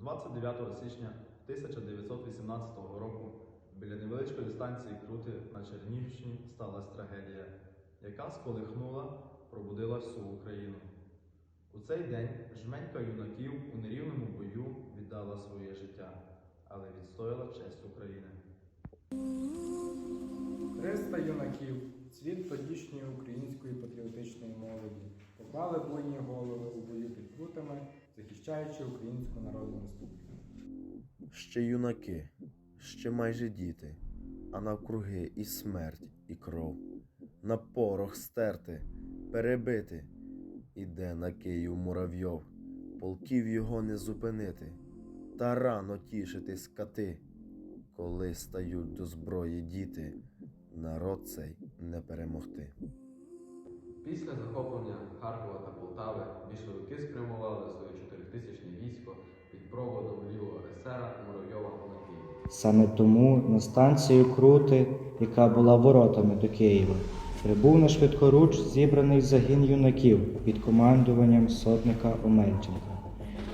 29 січня 1918 року біля невеличкої станції Крути на Чернігівщині сталася трагедія, яка сколихнула, пробудила всю Україну. У цей день жменька юнаків у нерівному бою віддала своє життя, але відстояла честь України. 300 юнаків, цвіт тодішньої української патріотичної молоді, поклали буйні голови у бою під крутами, захищаючи Українську Народну Республіку. Ще юнаки, ще майже діти, а навкруги і смерть, і кров. На порох стерти, перебити. Іде на Київ муравйов, полків його не зупинити, та рано тішитись кати, коли стають до зброї діти, народ цей не перемогти. Після захоплення Харкова та Полтави більшовики спрямували своє чотиритисячне військо під проводом лівого есера Муравйова на Київ. Саме тому на станцію Крути, яка була воротами до Києва, прибув на швидкоруч зібраний загін юнаків під командуванням сотника Омельченка.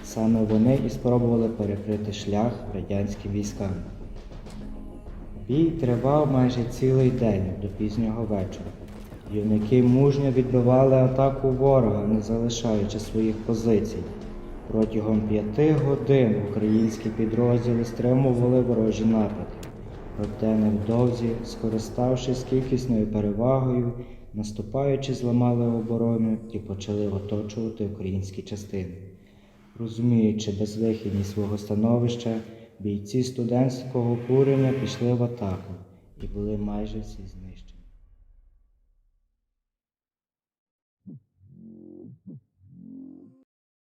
Саме вони і спробували перекрити шлях радянським військам. Бій тривав майже цілий день до пізнього вечора. Юнаки мужньо відбивали атаку ворога, не залишаючи своїх позицій. Протягом п'яти годин українські підрозділи стримували ворожі напади. Проте невдовзі, скориставшись кількісною перевагою, наступаючи зламали оборону і почали оточувати українські частини. Розуміючи безвихідність свого становища, бійці студентського курення пішли в атаку і були майже всі знищені.